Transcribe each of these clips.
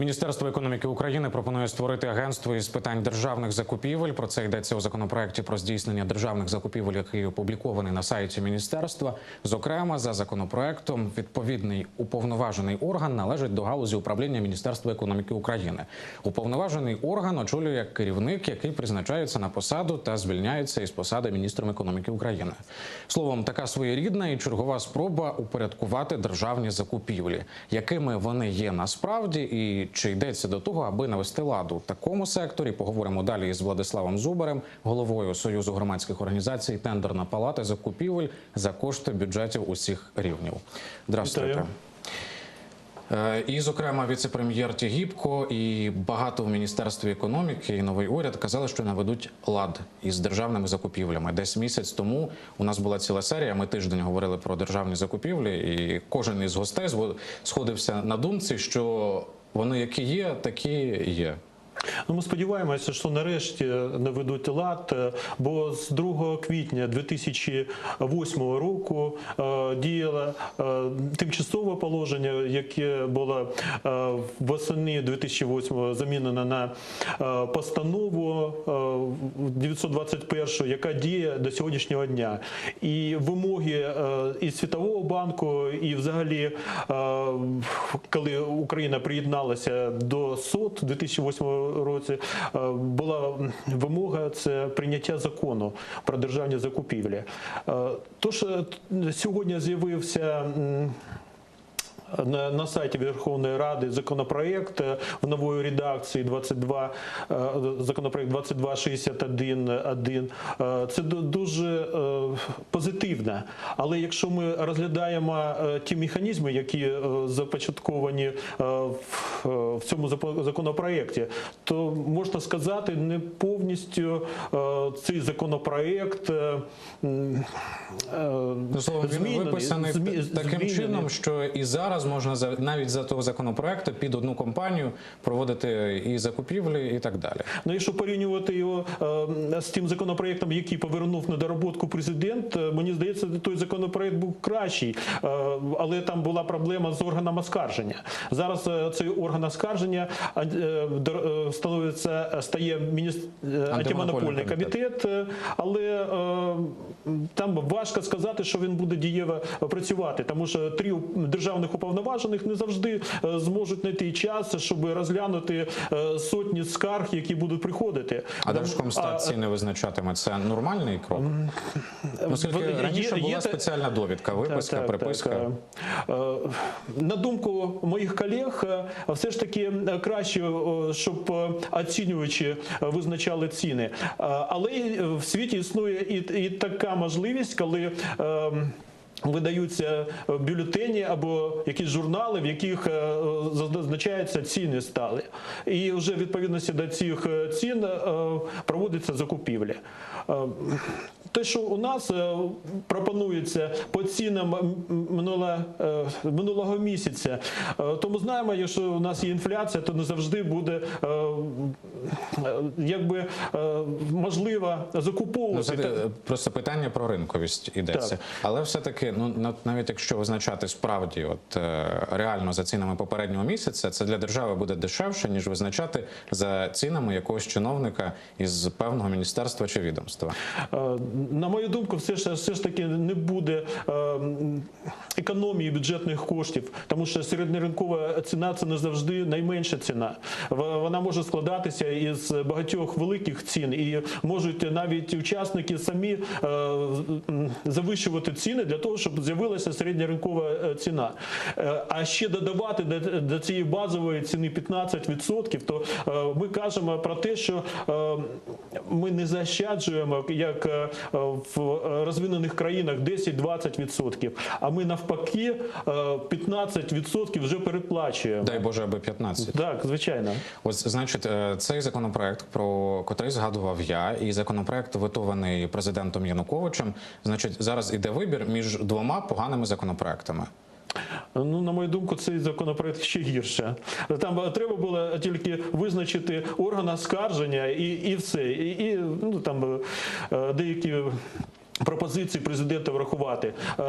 Міністерство економіки України пропонує створити агентство із питань державних закупівель. Про це йдеться у законопроекті про здійснення державних закупівель, який опублікований на сайті міністерства. Зокрема, за законопроектом відповідний уповноважений орган належить до галузі управління Міністерства економіки України. Уповноважений орган очолює керівник, який призначається на посаду та звільняється із посади міністром економіки України. Словом, така своєрідна і чергова спроба упорядкувати державні закупівлі, якими вони є насправді, і чи йдеться до того, аби навести ладу в такому секторі. Поговоримо далі із Владиславом Зубарем, головою Союзу громадських організацій Тендерна палата закупівель за кошти бюджетів усіх рівнів. Здравствуйте. Е, І, зокрема, віце-прем'єр Тігіпко і багато в міністерстві економіки і новий уряд казали, що наведуть лад із державними закупівлями. Десь місяць тому у нас була ціла серія. Ми тиждень говорили про державні закупівлі, і кожен із гостей сходився на думці, що вони які є, такі є. Ну, ми сподіваємося, що нарешті наведуть лад, е, бо з 2 квітня 2008 року е, діяло е, тимчасове положення, яке було восени 2008 замінено на постанову е, 921, яка діє до сьогоднішнього дня. І вимоги і Світового банку, і взагалі, коли Україна приєдналася до СОТ у 2008 році, е, була вимога це прийняття закону про державні закупівлі. Е, Тож е, сьогодні з'явився. На, на сайті Верховної Ради законопроект е, в нової редакції 22, е, законопроект 2261.1. Е, Це дуже е, позитивно. Але якщо ми розглядаємо е, ті механізми, які започатковані в, в цьому законопроекті, то можна сказати, не повністю цей законопроект Ну, змінений, виписаний змі- таким змінений. чином, що і зараз можна навіть за того законопроекту під одну компанію проводити і закупівлі, і так далі. Ну, якщо порівнювати його е, з тим законопроектом, який повернув на дороботку президент, е, мені здається, той законопроект був кращий, Е, але там була проблема з органом оскарження. Зараз цей орган оскарження становиться стає антимонопольний комітет, але там важко сказати, що він буде дієво працювати, тому що три державних уповноважених не завжди е, зможуть знайти час, щоб розглянути е, сотні скарг, які будуть приходити. А Держкомстат ціни визначатиме це нормальний крок? Ну, Оскільки раніше була спеціальна довідка, виписка, так, приписка. так. Е, На думку моїх колег, все ж таки краще, щоб оцінювачі визначали ціни. Але в світі існує і, і така можливість, коли. Видаються е, бюлетені або якісь журнали, в яких е, зазначаються ціни стали, і вже в відповідності до цих е, цін проводяться закупівлі. Е, Те, що у нас пропонується по цінам минулого місяця, то ми знаємо, якщо у нас є інфляція, то не завжди буде якби можливо Ну, закуповувати. це е, просто питання про ринковість ідеться. Так. Але все-таки, ну на- навіть якщо визначати справді, от е, реально за цінами попереднього місяця, це для держави буде дешевше, ніж визначати за цінами якогось чиновника із певного міністерства чи відомства. Е, На мою думку, все ж все ж таки не буде е, економії бюджетних коштів, тому що середньоринкова ціна це не завжди найменша ціна. Вона може складатися із багатьох великих цін, і можуть навіть учасники самі завищувати ціни для того, щоб з'явилася середньоринкова е, ціна. Е, А ще додавати до, цієї базової ціни 15%, то е, ми кажемо про те, що ми не заощаджуємо, як в розвинених країнах 10-20%, а ми навпаки е, 15% вже переплачуємо. Дай Боже, аби 15. Так, звичайно. Ось, значить, цей законопроект, про котрий згадував я, і законопроект витований президентом Януковичем. Значить, зараз іде вибір між двома поганими законопроектами. Ну, на мою думку, цей законопроект ще гірше. Там треба було тільки визначити орган оскарження і, і все. І, і ну, там е, деякі пропозиції президента врахувати. Е,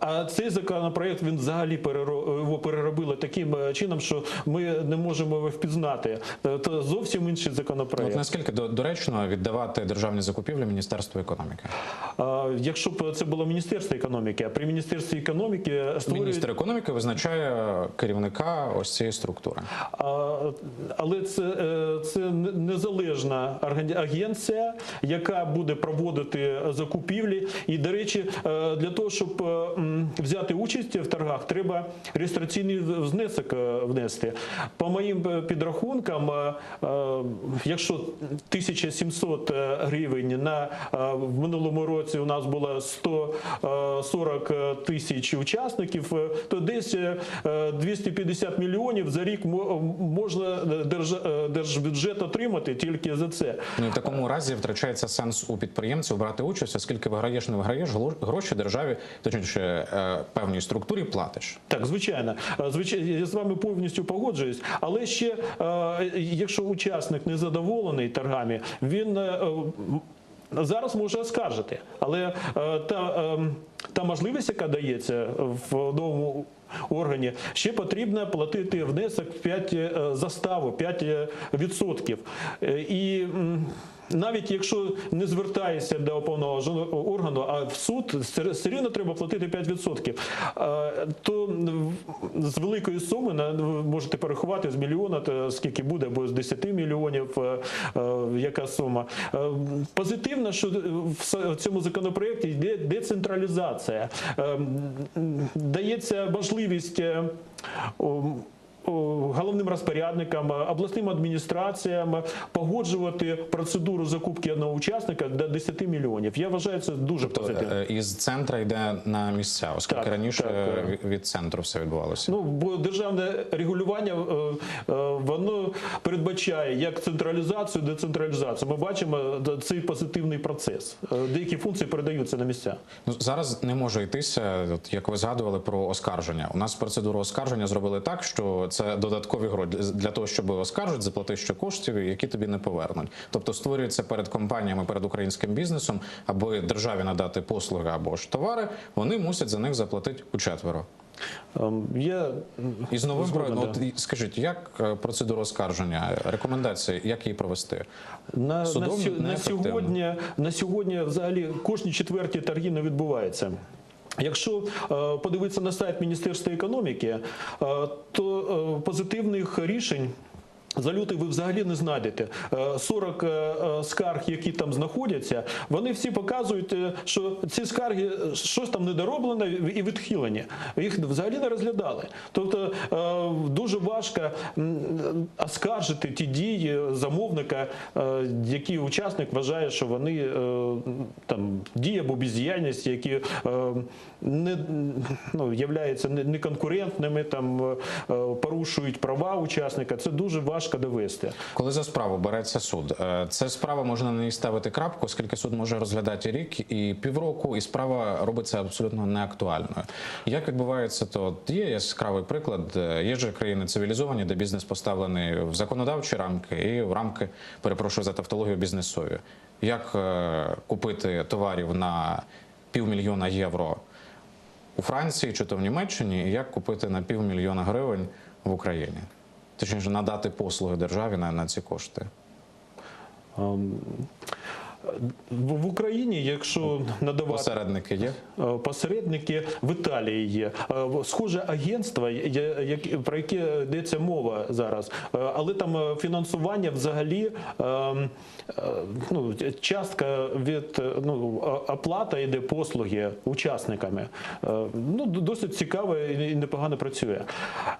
А цей законопроект він взагалі його переробили таким е, чином, що ми не можемо його впізнати. Е, То зовсім інший От законопроект. наскільки до- доречно віддавати державні закупівлі Міністерству економіки? Якщо б це було Міністерство економіки, а при Міністерстві економіки створюють Міністр економіки визначає керівника ось цієї структури. Але це, е, це незалежна агенція, яка буде проводити закупівлі. І, до речі, е, для того, щоб е, взяти участь в торгах, треба реєстраційний внесок е, внести. По моїм підрахункам, якщо 1700 гривень на в минулому році у нас було 140 тисяч учасників, то десь е, 250 мільйонів за рік мо- можна держ- держбюджет отримати тільки за це. Ну в такому разі втрачається сенс у підприємців брати участь, оскільки виграєш, не виграєш, гроші державі, точніше е, певній структурі платиш. Так, звичайно, Е, звичайно, я з вами повністю погоджуюсь. Але ще, е, якщо учасник не задоволений торгами, він зараз може оскаржити. Але та, е, та можливість, яка дається в новому органі, ще потрібно платити внесок в 5 е, заставу, 5 відсотків. Е, І навіть якщо не звертаєшся до уповноваженого органу, а в суд все рівно треба платити 5%, е, то з великої суми можете порахувати з мільйона, то скільки буде, або з 10 мільйонів, е, е, яка сума. Е, Позитивно, що в цьому законопроекті йде децентралізація. Е, Дається можливість. Е, о, о, головним розпорядникам, обласним адміністраціям погоджувати процедуру закупки одного учасника до 10 мільйонів. Я вважаю це дуже позитивно. Е, Із центра йде на місця, оскільки Так, раніше так, е, е. від- центру все відбувалося. Ну, бо державне регулювання е, е, воно передбачає як централізацію, децентралізацію. Ми бачимо е, цей позитивний процес. Е, Деякі функції передаються на місця. Ну, зараз не може йтися, от як ви згадували про оскарження. У нас процедуру оскарження зробили так, що це додаткові гроші для того, щоб оскаржити, заплати ще коштів, які тобі не повернуть. Тобто створюється перед компаніями, перед українським бізнесом, аби державі надати послуги або ж товари, вони мусять за них заплатити учетверо. Ем, Я І з новим про ну, да. от, скажіть, як е, процедура оскарження, рекомендації, як її провести? На, на, Судом сьо- на, сьогодні, на сьогодні взагалі кожні четверті торги не відбуваються. Якщо е, подивитися на сайт Міністерства економіки, е, то е, позитивних рішень. За лютий ви взагалі не знайдете. Е, 40 е, е, скарг, які там знаходяться, вони всі показують, е, що ці скарги е, щось там недороблено і відхилені. Їх взагалі не розглядали. Тобто е, дуже важко оскаржити ті дії замовника, е, які учасник вважає, що вони е, там дії або бездіяльність, які е, не ну, являються неконкурентними, там е, порушують права учасника. Це дуже важко довести. Коли за справу береться суд, е, це справа можна на ній ставити крапку, оскільки суд може розглядати рік і півроку, і справа робиться абсолютно неактуальною. Як відбувається, то є яскравий приклад. е, Є ж країни цивілізовані, де бізнес поставлений в законодавчі рамки і в рамки, перепрошую за тавтологію, бізнесові. Як е, купити товарів на півмільйона євро у Франції чи то в Німеччині, і як купити на півмільйона гривень в Україні? Точніше, надати послуги державі на, на ці кошти. Ем, В Україні, якщо надавати Посередники є. Е, Посередники в Італії є Е, схоже агентство, про яке йдеться мова зараз, Е, але там фінансування взагалі е, е, ну, частка від ну, оплата йде послуги учасниками. Ну досить цікаво і непогано працює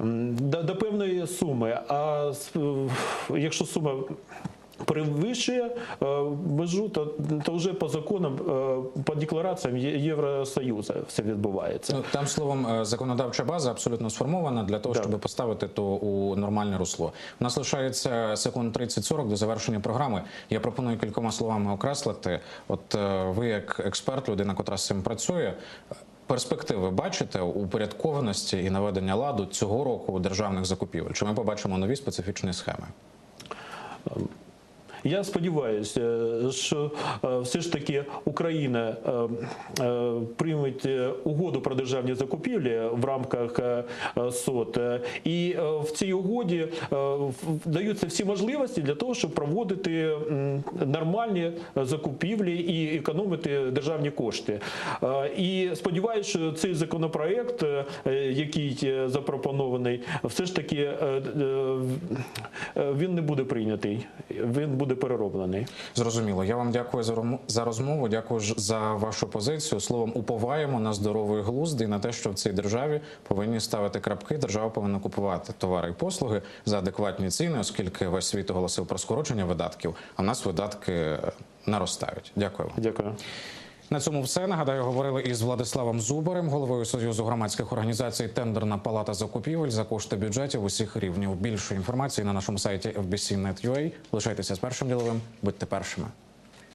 до, до певної суми. А якщо сума перевищує е, межу, то, то вже по законам, е, по деклараціям Євросоюзу все відбувається. Ну, там словом, е, законодавча база абсолютно сформована для того, Так. щоб поставити то у нормальне русло. У нас лишається секунд 30-40 до завершення програми. Я пропоную кількома словами окреслити. От ви, як експерт, людина, котра з цим працює. Перспективи бачите упорядкованості і наведення ладу цього року у державних закупівель? Чи ми побачимо нові специфічні схеми? Я сподіваюся, що е, все ж таки Україна е, е, прийме е, угоду про державні закупівлі в рамках е, е, СОТ, Е, і е, в цій угоді е, даються всі можливості для того, щоб проводити нормальні закупівлі і економити державні кошти. Е, І сподіваюся, що цей законопроект, е, який е, запропонований, все ж таки е, е, е, він не буде прийнятий, він буде перероблений. Зрозуміло. Я вам дякую за за розмову. Дякую за вашу позицію. Словом, уповаємо на здоровий глузд і на те, що в цій державі повинні ставити крапки. Держава повинна купувати товари і послуги за адекватні ціни, оскільки весь світ оголосив про скорочення видатків, а в нас видатки е, наростають. Дякую. вам. Дякую. На цьому все нагадаю, говорили із Владиславом Зубарем, головою союзу громадських організацій Тендерна палата закупівель за кошти бюджетів усіх рівнів. Більше інформації на нашому сайті fbc.net.ua. Лишайтеся з першим діловим. Будьте першими.